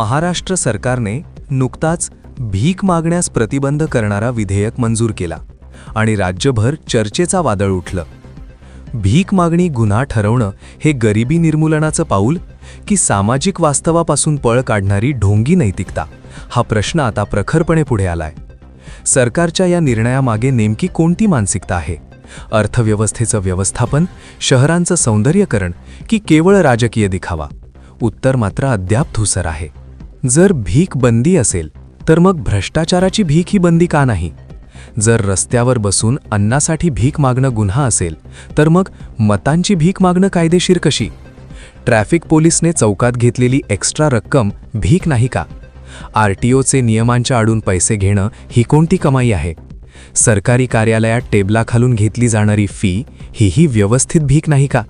महाराष्ट्र सरकारने नुकताच भीक मागण्यास प्रतिबंध करणारा विधेयक मंजूर केला आणि राज्यभर चर्चेचा वादळ उठलं. भीक मागणी गुन्हा ठरवणं हे गरिबी निर्मूलनाचं पाऊल की सामाजिक वास्तवापासून पळ काढणारी ढोंगी नैतिकता? हा प्रश्न आता प्रखरपणे पुढे आलाय. सरकारच्या या निर्णयामागे नेमकी कोणती मानसिकता आहे? अर्थव्यवस्थेचं व्यवस्थापन शहरांचं सौंदर्यकरण की केवळ राजकीय दिखावा? उत्तर मात्र अद्याप धुसर आहे. जर भीक बंदी असेल तर मग भ्रष्टाचाराची भीक ही बंदी का नाही? जर रस्त्यावर बसून अन्नासाठी भीक मागणं गुन्हा असेल तर मग मतांची भीक मागणं कायदेशीर कशी? ट्रॅफिक पोलिसने चौकात घेतलेली एक्स्ट्रा रक्कम भीक नाही का? आर टी ओचे नियमांच्या आडून पैसे घेणं ही कोणती कमाई आहे? सरकारी कार्यालयात टेबलाखालून घेतली जाणारी फी हीही व्यवस्थित भीक नाही का?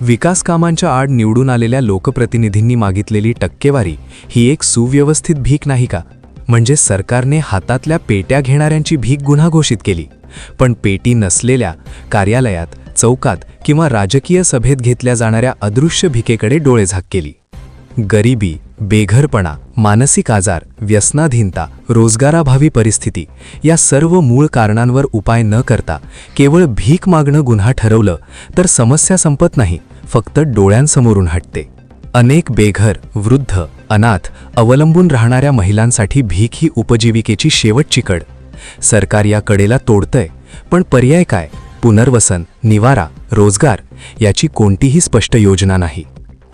विकास कामांच्या आड निवडून आलेल्या लोकप्रतिनिधींनी मागितलेली टक्केवारी ही एक सुव्यवस्थित भीक नाही का? म्हणजे सरकारने हातातल्या पेट्या घेणाऱ्यांची भीक गुन्हा घोषित केली. पण पेटी नसलेल्या कार्यालयात चौकात किंवा राजकीय सभेत घेतल्या जाणाऱ्या अदृश्य भिकेकडे डोळेझाक केली. गरिबी बेघरपणा मानसिक आजार व्यसनाधीनता रोजगाराभावी परिस्थिती या सर्व मूळ कारणांवर उपाय न करता केवळ भीक मागणं गुन्हा ठरवलं तर समस्या संपत नाही फक्त डोळ्यांसमोरून हटते. अनेक बेघर वृद्ध अनाथ अवलंबून राहणाऱ्या महिलांसाठी भीक ही उपजीविकेची शेवटची कड सरकार या कडेला तोडतंय पण पर्याय काय? पुनर्वसन निवारा रोजगार याची कोणतीही स्पष्ट योजना नाही.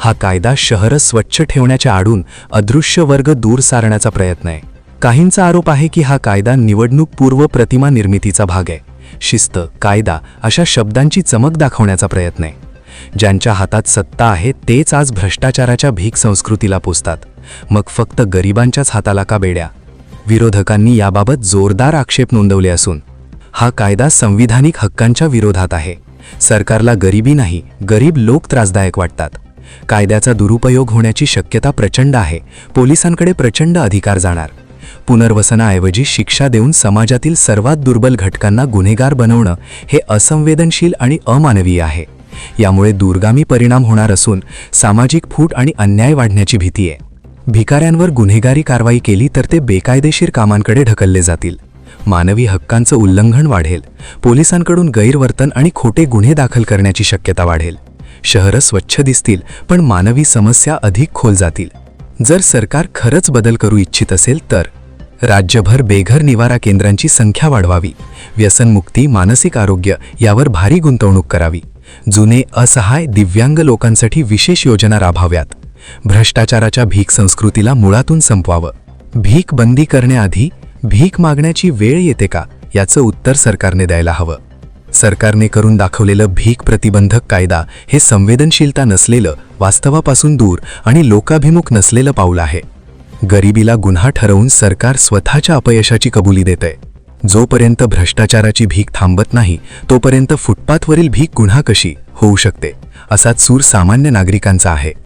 हा कायदा शहरं स्वच्छ ठेवण्याच्या आडून अदृश्य वर्ग दूर सारण्याचा प्रयत्न आहे. काहींचा आरोप आहे की हा कायदा निवडणूक पूर्व प्रतिमा निर्मितीचा भाग आहे. शिस्त कायदा अशा शब्दांची चमक दाखवण्याचा प्रयत्न आहे. ज्यांच्या हातात सत्ता आहे तेच आज भ्रष्टाचाराच्या भीक संस्कृतीला पोचतात मग फक्त गरिबांच्याच हाताला का बेड्या? विरोधकांनी याबाबत जोरदार आक्षेप नोंदवले असून हा कायदा संविधानिक हक्कांच्या विरोधात आहे. सरकारला गरिबी नाही गरीब लोक त्रासदायक वाटतात. कायद्याचा दुरुपयोग होण्याची शक्यता प्रचंड आहे. पोलिसांकडे प्रचंड अधिकार जाणार. पुनर्वसनाऐवजी शिक्षा देऊन समाजातील सर्वात दुर्बल घटकांना गुन्हेगार बनवणं हे असंवेदनशील आणि अमानवीय आहे. यामुळे दूरगामी परिणाम होणार असून सामाजिक फूट आणि अन्याय वाढण्याची भीती आहे. भिकाऱ्यांवर गुन्हेगारी कारवाई केली तर ते बेकायदेशीर कामांकडे ढकलले जातील. मानवी हक्कांचं उल्लंघन वाढेल. पोलिसांकडून गैरवर्तन आणि खोटे गुन्हे दाखल करण्याची शक्यता वाढेल. शहरं स्वच्छ दिसतील पण मानवी समस्या अधिक खोल जातील. जर सरकार खरंच बदल करू इच्छित असेल तर. राज्यभर बेघर निवारा केंद्रांची संख्या वाढवावी. व्यसनमुक्ती मानसिक आरोग्य यावर भारी गुंतवणूक करावी. जुने असहाय दिव्यांग लोकांसाठी विशेष योजना राबवाव्यात. भ्रष्टाचाराच्या भीक संस्कृतीला मुळातून संपवावं. भीक बंदी करण्याआधी भीक मागण्याची वेळ येते का याचं उत्तर सरकारने द्यायला हवं. सरकारने करून दाखवलेलं भीक प्रतिबंधक कायदा हे संवेदनशीलता नसलेलं वास्तवापासून दूर आणि लोकाभिमुख नसलेलं पाऊल आहे. गरिबीला गुन्हा ठरवून सरकार स्वतःच्या अपयशाची कबुली देतंय जोपर्यंत भ्रष्टाचाराची भीक थांबत नाही तोपर्यंत फुटपाथवरील भीक गुन्हा कशी होऊ शकते असाच सूर सामान्य नागरिकांचा आहे.